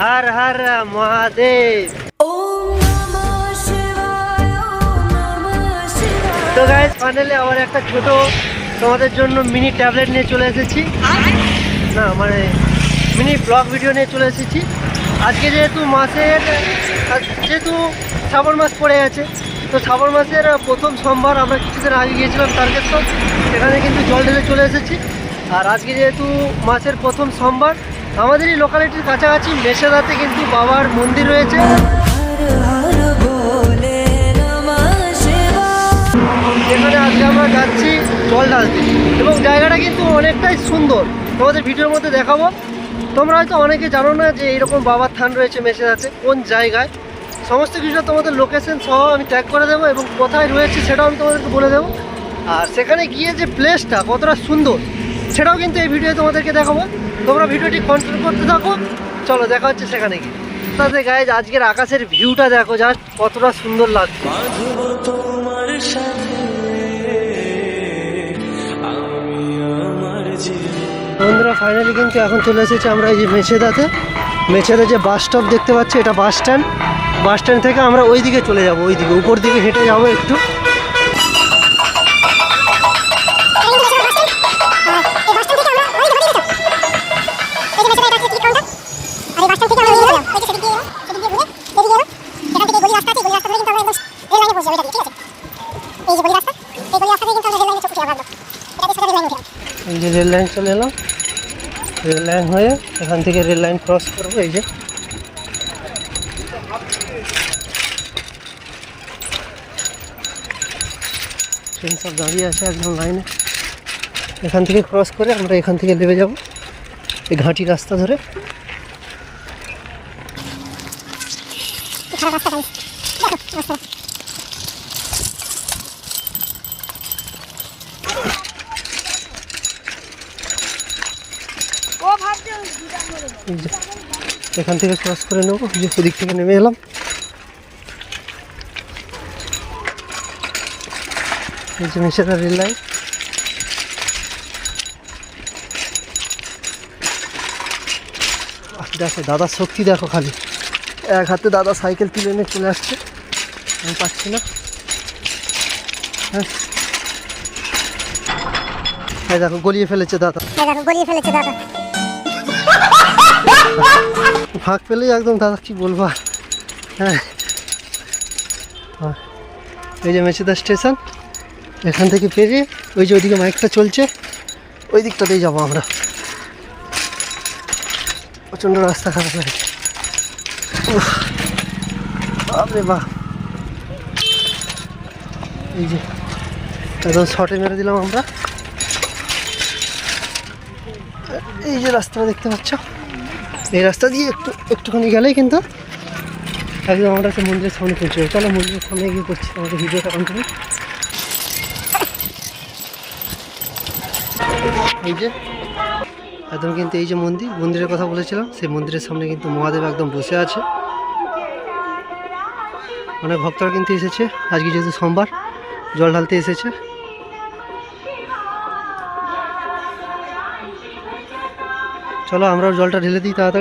হর হর মহাদেব। তো guys finally আবার একটা ছোট তোমাদের জন্য মিনি ট্যাবলেট নিয়ে চলে এসেছি। না মানে মিনি ব্লগ ভিডিও নিয়ে চলে এসেছি। আজকে যেহেতু মাসের, যেহেতু শ্রাবণ মাস পড়ে গেছে তো শ্রাবণ মাসের প্রথম সোমবার আমরা কিছুদিন আগে গিয়েছিলাম তারকেশ্বর, সেখানে কিন্তু জল ঢেলে চলে এসেছি। আর আজকে যেহেতু মাসের প্রথম সোমবার আমাদেরই লোকালিটির কাছাকাছি মেশেদাতে কিন্তু বাবার মন্দির রয়েছে। যেখানে আজকে আমরা যাচ্ছি জল ঢালতে। এবং জায়গাটা কিন্তু অনেকটাই সুন্দর। তোমাদের ভিডিওর মধ্যে দেখাবো। তোমরা হয়তো অনেকে জানো না যে এরকম বাবার থান রয়েছে মেসেদাতে কোন জায়গায়। সমস্ত কিছুটা তোমাদের লোকেশন সহ আমি ট্যাগ করে দেবো এবং কোথায় রয়েছে সেটাও আমি তোমাদেরকে বলে দেবো। আর সেখানে গিয়ে যে প্লেসটা কতটা সুন্দর সেটাও কিন্তু এই ভিডিও তোমাদেরকে দেখাবো। তোমরা ভিডিওটি কন্ট্রোল করতে থাকো। চলো দেখা হচ্ছে সেখানে গিয়ে। তাতে গায়ে আজকের আকাশের ভিউটা দেখো জাস্ট কতটা সুন্দর লাগছে। তোমার বন্ধুরা ফাইনালি কিন্তু এখন চলে এসেছি আমরা এই যে মেছেদাতে। মেছেদা যে বাস স্টপ দেখতে পাচ্ছি এটা বাস স্ট্যান্ড বাস স্ট্যান্ড থেকে আমরা ওই দিকে চলে যাব ওই দিকে উপর দিকে হেঁটে যাব একটু। যে রেল লাইন চলে এলাম, রেল লাইন হয়ে এখান থেকে রেল লাইন ক্রস করব, এই যে। ট্রেন সব দাঁড়িয়ে আছে একদম লাইনে। এখান থেকে ক্রস করে আমরা এখান থেকে নেমে যাব, এই ঘাঁটি রাস্তা ধরে। এখান থেকে ক্রস করে নেব যে ওদিক থেকে নেমে এলাম। এই যে মেশেদার রেল লাইন। দেখো, দাদার শক্তি দেখো খালি। এক হাতে দাদা সাইকেল তুলে নিয়ে চলে আসছে। আমি পাচ্ছি না। হ্যাঁ। দেখো, গলিয়ে ফেলেছে দাদা। গলিয়ে ফেলেছে দাদা। ফাঁক পেলেই একদম দাদা কি বলব? হ্যাঁ। এই যে মেছেদা স্টেশন এখান থেকে পেরিয়ে ওই যে ওইদিকে মাইকটা চলছে ওই দিকটাতেই যাব আমরা। প্রচণ্ড রাস্তা খারাপ উফ, বাপরে বাপ। এই যে একদম শর্টে মেরে দিলাম আমরা। এই যে রাস্তাটা দেখতে পাচ্ছ? এই রাস্তা দিয়ে একটু, একটুখানি গেলেই কিন্তু একদম আমরা একটা মন্দিরের সামনে পৌঁছে চলো মন্দিরের সামনে গিয়ে করছি আমাদের ভিডিওটা কন্টিনিউ এই যে, একদম কিন্তু এই যে মন্দির, মন্দিরের কথা বলেছিলাম, সেই মন্দিরের সামনে কিন্তু মহাদেব একদম বসে আছে। অনেক ভক্তরা কিন্তু এসেছে। আজকে যেহেতু সোমবার, জল ঢালতে এসেছে। চলো আমরাও জলটা ঢেলে দিই তাড়াতাড়ি।